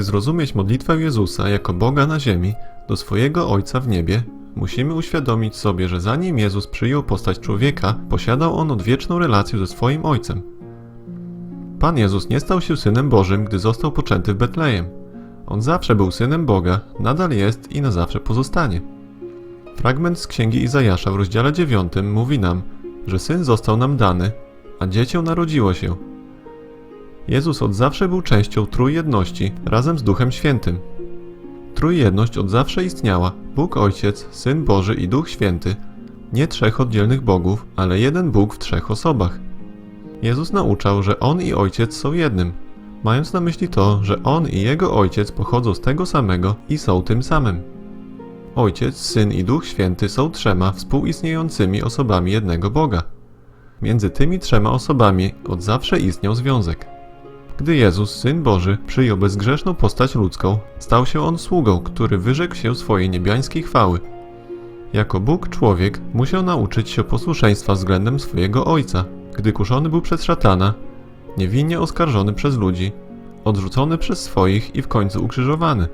By zrozumieć modlitwę Jezusa jako Boga na ziemi do swojego Ojca w niebie, musimy uświadomić sobie, że zanim Jezus przyjął postać człowieka, posiadał on odwieczną relację ze swoim Ojcem. Pan Jezus nie stał się synem Bożym, gdy został poczęty w Betlejem. On zawsze był synem Boga, nadal jest i na zawsze pozostanie. Fragment z księgi Izajasza w rozdziale 9 mówi nam, że syn został nam dany, a dziecię narodziło się. Jezus od zawsze był częścią trójjedności razem z Duchem Świętym. Trójjedność od zawsze istniała: Bóg Ojciec, Syn Boży i Duch Święty. Nie trzech oddzielnych bogów, ale jeden Bóg w trzech osobach. Jezus nauczał, że On i Ojciec są jednym, mając na myśli to, że On i Jego Ojciec pochodzą z tego samego i są tym samym. Ojciec, Syn i Duch Święty są trzema współistniejącymi osobami jednego Boga. Między tymi trzema osobami od zawsze istniał związek. Gdy Jezus, Syn Boży, przyjął bezgrzeszną postać ludzką, stał się on sługą, który wyrzekł się swojej niebiańskiej chwały. Jako Bóg człowiek musiał nauczyć się posłuszeństwa względem swojego Ojca, gdy kuszony był przez szatana, niewinnie oskarżony przez ludzi, odrzucony przez swoich i w końcu ukrzyżowany.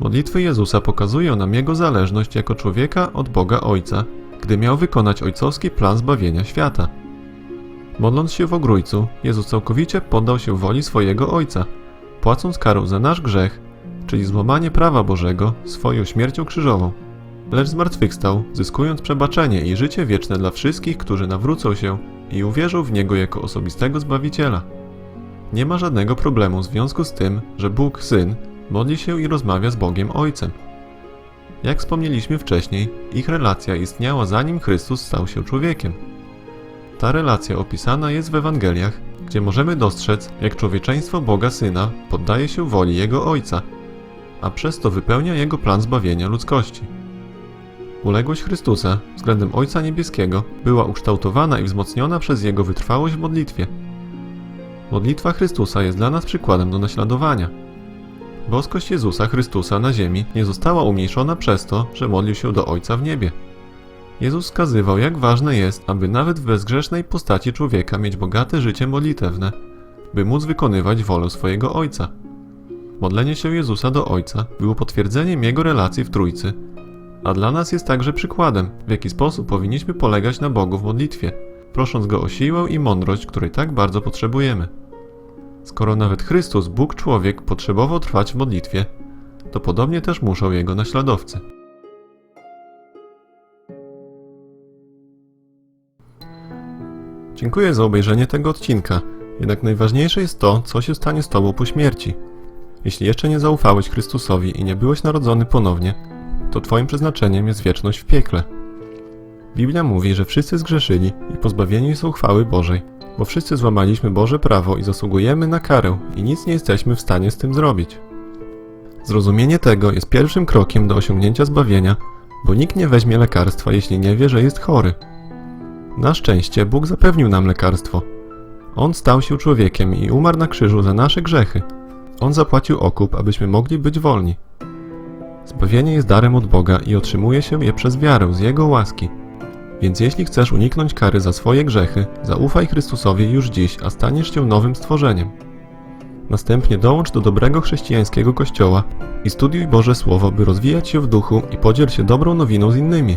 Modlitwy Jezusa pokazują nam jego zależność jako człowieka od Boga Ojca, gdy miał wykonać ojcowski plan zbawienia świata. Modląc się w ogrójcu, Jezus całkowicie poddał się woli swojego Ojca, płacąc karę za nasz grzech, czyli złamanie prawa Bożego swoją śmiercią krzyżową. Lecz zmartwychwstał, zyskując przebaczenie i życie wieczne dla wszystkich, którzy nawrócą się i uwierzą w Niego jako osobistego Zbawiciela. Nie ma żadnego problemu w związku z tym, że Bóg Syn modli się i rozmawia z Bogiem Ojcem. Jak wspomnieliśmy wcześniej, ich relacja istniała zanim Chrystus stał się człowiekiem. Ta relacja opisana jest w Ewangeliach, gdzie możemy dostrzec, jak człowieczeństwo Boga Syna poddaje się woli Jego Ojca, a przez to wypełnia Jego plan zbawienia ludzkości. Uległość Chrystusa względem Ojca Niebieskiego była ukształtowana i wzmocniona przez Jego wytrwałość w modlitwie. Modlitwa Chrystusa jest dla nas przykładem do naśladowania. Boskość Jezusa Chrystusa na ziemi nie została umniejszona przez to, że modlił się do Ojca w niebie. Jezus wskazywał, jak ważne jest, aby nawet w bezgrzesznej postaci człowieka mieć bogate życie modlitewne, by móc wykonywać wolę swojego Ojca. Modlenie się Jezusa do Ojca było potwierdzeniem Jego relacji w Trójcy, a dla nas jest także przykładem, w jaki sposób powinniśmy polegać na Bogu w modlitwie, prosząc Go o siłę i mądrość, której tak bardzo potrzebujemy. Skoro nawet Chrystus, Bóg człowiek, potrzebował trwać w modlitwie, to podobnie też muszą Jego naśladowcy. Dziękuję za obejrzenie tego odcinka, jednak najważniejsze jest to, co się stanie z Tobą po śmierci. Jeśli jeszcze nie zaufałeś Chrystusowi i nie byłeś narodzony ponownie, to Twoim przeznaczeniem jest wieczność w piekle. Biblia mówi, że wszyscy zgrzeszyli i pozbawieni są chwały Bożej, bo wszyscy złamaliśmy Boże prawo i zasługujemy na karę i nic nie jesteśmy w stanie z tym zrobić. Zrozumienie tego jest pierwszym krokiem do osiągnięcia zbawienia, bo nikt nie weźmie lekarstwa, jeśli nie wie, że jest chory. Na szczęście Bóg zapewnił nam lekarstwo. On stał się człowiekiem i umarł na krzyżu za nasze grzechy. On zapłacił okup, abyśmy mogli być wolni. Zbawienie jest darem od Boga i otrzymuje się je przez wiarę z Jego łaski. Więc jeśli chcesz uniknąć kary za swoje grzechy, zaufaj Chrystusowi już dziś, a staniesz się nowym stworzeniem. Następnie dołącz do dobrego chrześcijańskiego kościoła i studiuj Boże Słowo, by rozwijać się w duchu i podziel się dobrą nowiną z innymi.